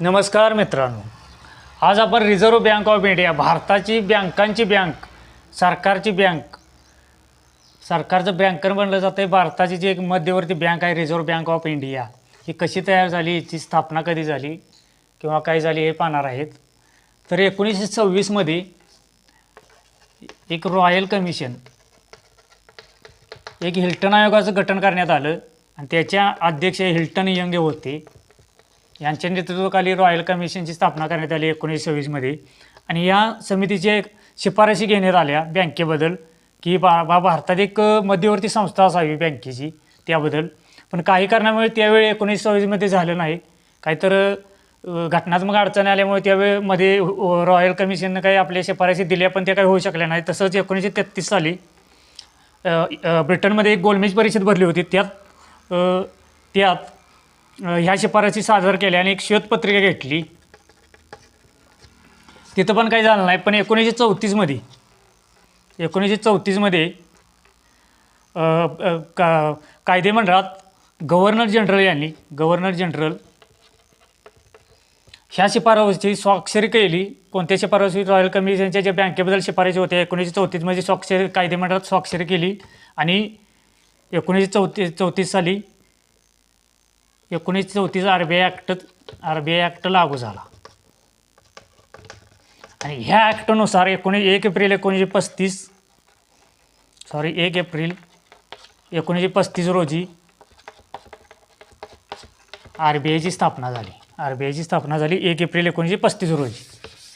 नमस्कार मित्रांनो. आज आपण रिझर्व्ह बँक ऑफ इंडिया भारताची बँकांची बँक सरकारची बँक सरकारचं बँकर बनलं जातं आहे भारताची जी एक मध्यवर्ती बँक आहे रिझर्व्ह बँक ऑफ इंडिया ही कशी तयार झाली याची स्थापना कधी झाली किंवा काय झाली हे पाहणार आहेत. तर एकोणीसशे सव्वीसमध्ये एक रॉयल कमिशन एक हिल्टन आयोगाचं गठन करण्यात आलं. आणि त्याच्या अध्यक्ष हिल्टन यंग होते. यांच्या नेतृत्वाखाली रॉयल कमिशनची स्थापना करण्यात आली एकोणीसशे सव्वीसमध्ये आणि या समितीच्या एक शिफारशी घेण्यात आल्या बँकेबद्दल की बा बा भारतात एक मध्यवर्ती संस्था असावी बँकेची त्याबद्दल. पण काही कारणामुळे त्यावेळी एकोणीसशे सव्वीसमध्ये झालं नाही. काहीतर घटनात्मक अडचणी आल्यामुळे त्यावेळेमध्ये रॉयल कमिशननं काही आपल्या शिफारशी दिल्या पण त्या काही होऊ शकल्या नाही तसंच एकोणीसशे तेहतीस साली ब्रिटनमध्ये एक गोलमेज परिषद भरली होती. त्यात त्यात ह्या शिफारसी सादर केल्या आणि एक श्वेतपत्रिका घेतली. तिथं पण काही झालं नाही पण एकोणीसशे चौतीसमध्ये एकोणीसशे चौतीसमध्ये का कायदेमंडळात गव्हर्नर जनरल यांनी गव्हर्नर जनरल ह्या शिफारशीची स्वाक्षरी केली. कोणत्या शिफारशी? रॉयल कमिशनच्या ज्या बँकेबद्दल शिफारशी होत्या एकोणीसशे चौतीसमध्ये स्वाक्षरी कायदेमंडळात स्वाक्षरी केली. आणि एकोणीसशे चौतीस चौतीस साली एकोणीसशे चौतीस R B I act R B I act लागू झाला. आणि ह्या ॲक्टनुसार एकोणीस एक एप्रिल एकोणीसशे पस्तीस सॉरी एक एप्रिल एकोणीसशे पस्तीस रोजी आर बी आयची स्थापना झाली. आर बी आयची स्थापना झाली एक एप्रिल एकोणीसशे पस्तीस रोजी.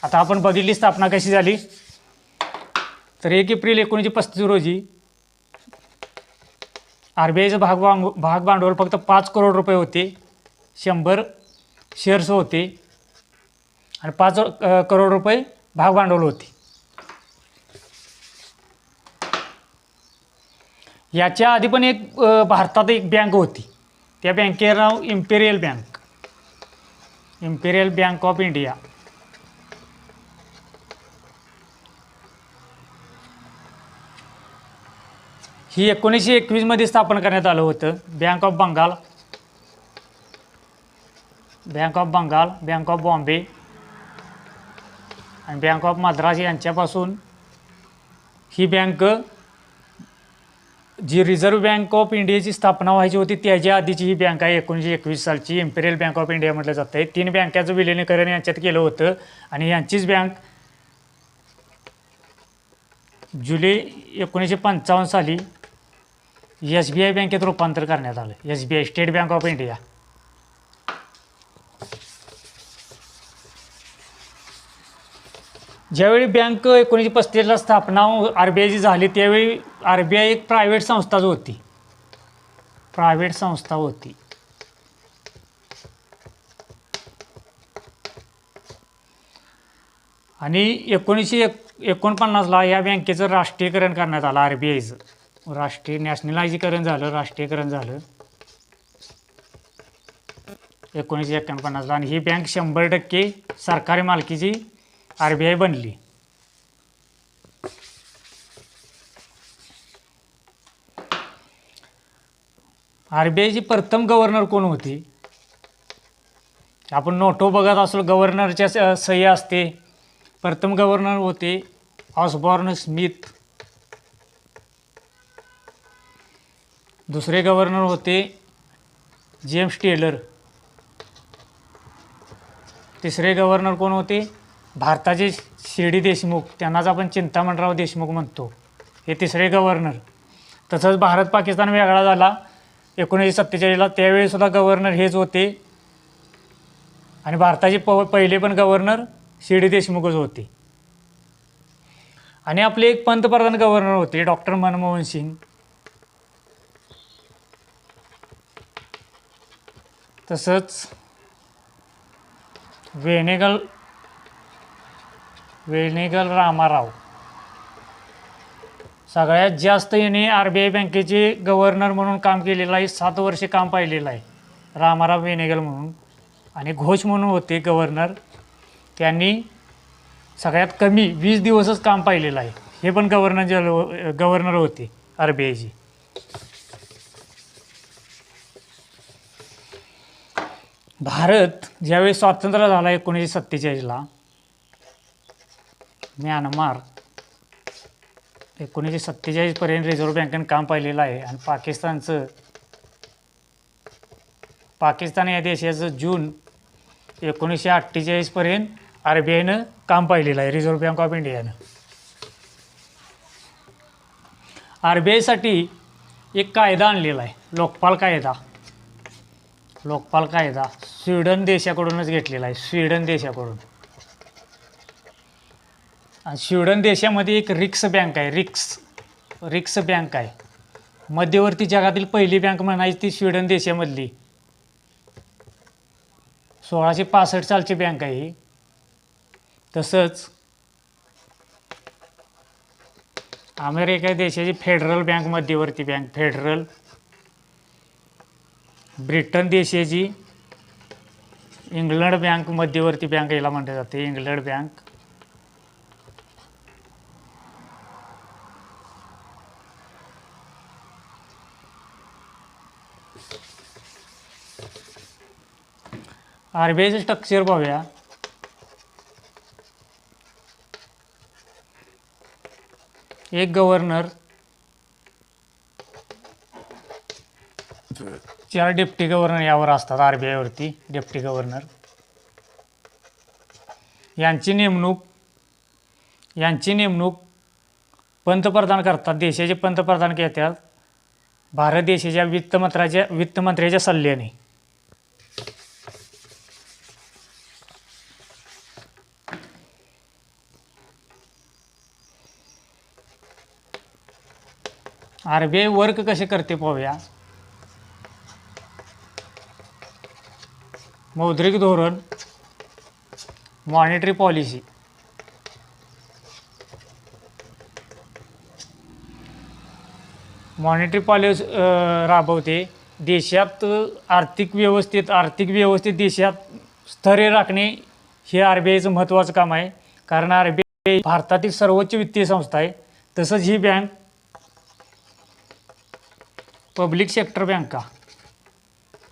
आता आपण बघितली स्थापना कशी झाली? तर एक एप्रिल एकोणीसशे पस्तीस रोजी आर बी आयचं भाग भांग भाग भांडवल फक्त पाच करोड रुपये होते. शंभर शेअर्स होते. आणि पाच करोड रुपये भाग भांडवल होते. याच्या आधी पण एक भारतात एक बँक होती. त्या बँकेचं नाव imperial bank imperial bank of India ही एकोणीसशे एकवीसमध्ये स्थापन करण्यात आलं होतं. Bank of Bengal bank of Bengal bank of Bombay आणि बँक ऑफ मद्रास यांच्यापासून ही बँक जी रिझर्व्ह बँक ऑफ इंडियाची स्थापना व्हायची होती त्याच्या आधीची ही बँक आहे एकोणीसशे एकवीस सालची. इम्पेरियल बँक ऑफ इंडिया म्हटलं जातं. आहे तीन बँकाचं विलिनीकरण यांच्यात केलं होतं. आणि यांचीच बँक जुलै एकोणीसशे पंचावन्न साली एस बी आय बँकेत रूपांतर करण्यात आलं. S B I state bank of India. ज्यावेळी बँक एकोणीसशे पस्तीसला स्थापना आर बी आयची झाली त्यावेळी आर बी आय एक प्रायव्हेट संस्थाच होती. प्रायव्हेट संस्था होती. आणि एकोणीसशे एक एकोणपन्नासला या बँकेचं राष्ट्रीयकरण करण्यात आलं आर बी आयचं. राष्ट्रीय नॅशनलायझीकरण झालं राष्ट्रीयकरण झालं. एकोणीसशे एकोणपन्नासला आणि ही बँक शंभर टक्के सरकारी मालकीची आर बी आय बनली. आर बी आयची प्रथम गव्हर्नर कोण होती? आपण नोटो बघत असलो गव्हर्नरच्या सही असते. प्रथम गव्हर्नर होते ऑसबॉर्न स्मिथ दुसरे गव्हर्नर होते जेम्स टेलर तिसरे गव्हर्नर कोण होते? भारताचे शिर्डी देशमुख त्यांनाच आपण चिंतामणराव देशमुख म्हणतो. हे तिसरे गव्हर्नर तसंच भारत पाकिस्तान वेगळा झाला. एकोणीसशे सत्तेचाळीसला त्यावेळीसुद्धा गव्हर्नर हेच होते. आणि भारताचे प पहिले पण गव्हर्नर शिर्डी देशमुखच होते. आणि आपले एक पंतप्रधान गव्हर्नर होते डॉक्टर मनमोहन सिंग. तसंच वेणेगल वेणेगल रामाराव. सगळ्यात जास्त याने आर बी आय बँकेचे गव्हर्नर म्हणून काम केलेलं आहे. सात वर्षे काम पाहिलेलं आहे. रामाराव वेणेगल म्हणून. आणि घोष म्हणून होते गव्हर्नर त्यांनी सगळ्यात कमी वीस दिवसच काम पाहिलेलं आहे. हे पण गव्हर्नर जल गव्हर्नर होते आर बी आयचे. भारत ज्यावेळी स्वातंत्र्य झाला एकोणीसशे सत्तेचाळीसला म्यानमार एकोणीसशे सत्तेचाळीसपर्यंत रिझर्व्ह बँकेनं काम पाहिलेलं आहे आणि पाकिस्तानचं पाकिस्तान या देशाचं जून एकोणीसशे अठ्ठेचाळीसपर्यंत आर बी आयनं काम पाहिलेलं आहे रिझर्व्ह बँक ऑफ इंडियानं. आर बी आयसाठी एक कायदा आणलेला आहे लोकपाल कायदा. लोकपाल कायदा स्वीडन देशाकडूनच घेतलेला आहे स्वीडन देशाकडून. आणि स्वीडन देशामध्ये एक रिक्स बँक आहे रिक्स रिक्स बँक आहे. मध्यवर्ती जगातील पहिली बँक म्हणायची ती स्वीडन देशामधली. सोळाशे पासष्ट सालची बँक आहे ही. तसंच अमेरिका देशाची फेडरल बँक मध्यवर्ती बँक फेडरल ब्रिटन देशाची इंग्लंड बँक मध्यवर्ती बँक याला म्हटलं जाते. England bank. R B structure पाहूया एक गव्हर्नर चार डेप्टी गव्हर्नर यावर असतात आर बी आयवरती डेप्टी गव्हर्नर. यांची नेमणूक यांची नेमणूक पंतप्रधान करतात देशाचे पंतप्रधान घेतात. भारत देशाच्या वित्तमंत्र्याच्या वित्तमंत्र्याच्या सल्ल्याने. आर बी आय वर्क कसे करते पाहूया. मौद्रिक धोरण मॉनिटरी पॉलिसी मॉनिटरी पॉलिसी राबवते. देशात आर्थिक व्यवस्थेत आर्थिक व्यवस्थेत देशात स्थैर्य राखणे हे आर बी आयचं महत्त्वाचं काम आहे. कारण आर बी आय भारतातील सर्वोच्च वित्तीय संस्था आहे. तसंच ही बँक पब्लिक सेक्टर बँका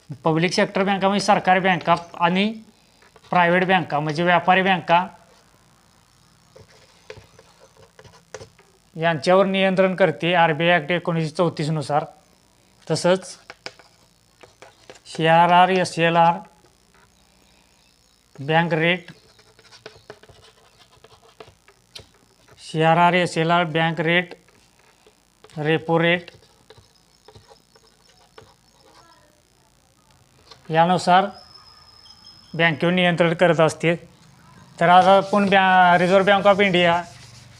पब्लिक सेक्टर बँका म्हणजे सरकारी बँका आणि प्रायव्हेट बँका म्हणजे व्यापारी बँका. यांच्यावर नियंत्रण करते आर बी आय ॲक्ट एकोणीसशे चौतीसनुसार तसंच C R R S L R bank rate C R R S L R bank rate repo rate यानुसार बँकेवर नियंत्रण करत असते तर आज आपण बॅ रिझर्व्ह बँक ऑफ इंडिया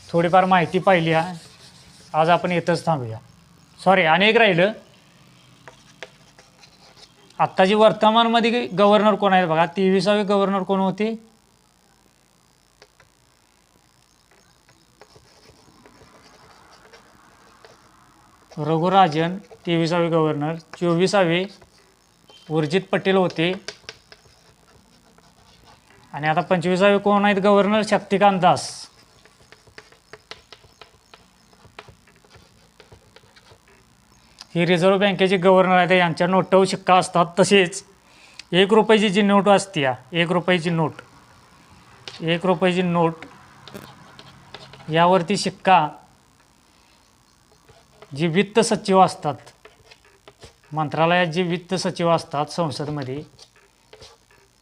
थोडीफार माहिती पाहिली आहे. आज आपण इथंच थांबूया. सॉरी अनेक राहिलं. आत्ताची वर्तमानमध्ये गव्हर्नर कोण आहेत बघा तेवीसावे गव्हर्नर कोण होते? रघुराजन तेवीसावे गव्हर्नर चोवीसावे उर्जित पटेल होते. आणि आता पंचवीसावे कोण आहेत? गव्हर्नर शक्तिकांत दास. ही रिझर्व्ह बँकेचे गव्हर्नर आहेत. यांच्या नोटावर शिक्का असतात तसेच. एक रुपयाची जी नोट असते या, एक रुपयाची नोट. एक रुपयाची नोट. यावरती शिक्का. जी वित्त सचिव असतात. मंत्रालयात जे वित्त सचिव असतात संसदमध्ये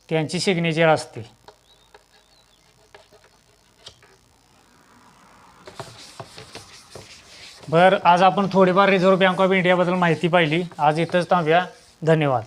त्यांची सिग्नेचर असते. बरं आज आपण थोडीफार रिझर्व्ह बँक ऑफ इंडियाबद्दल माहिती पाहिली. आज इथंच थांबूया. धन्यवाद.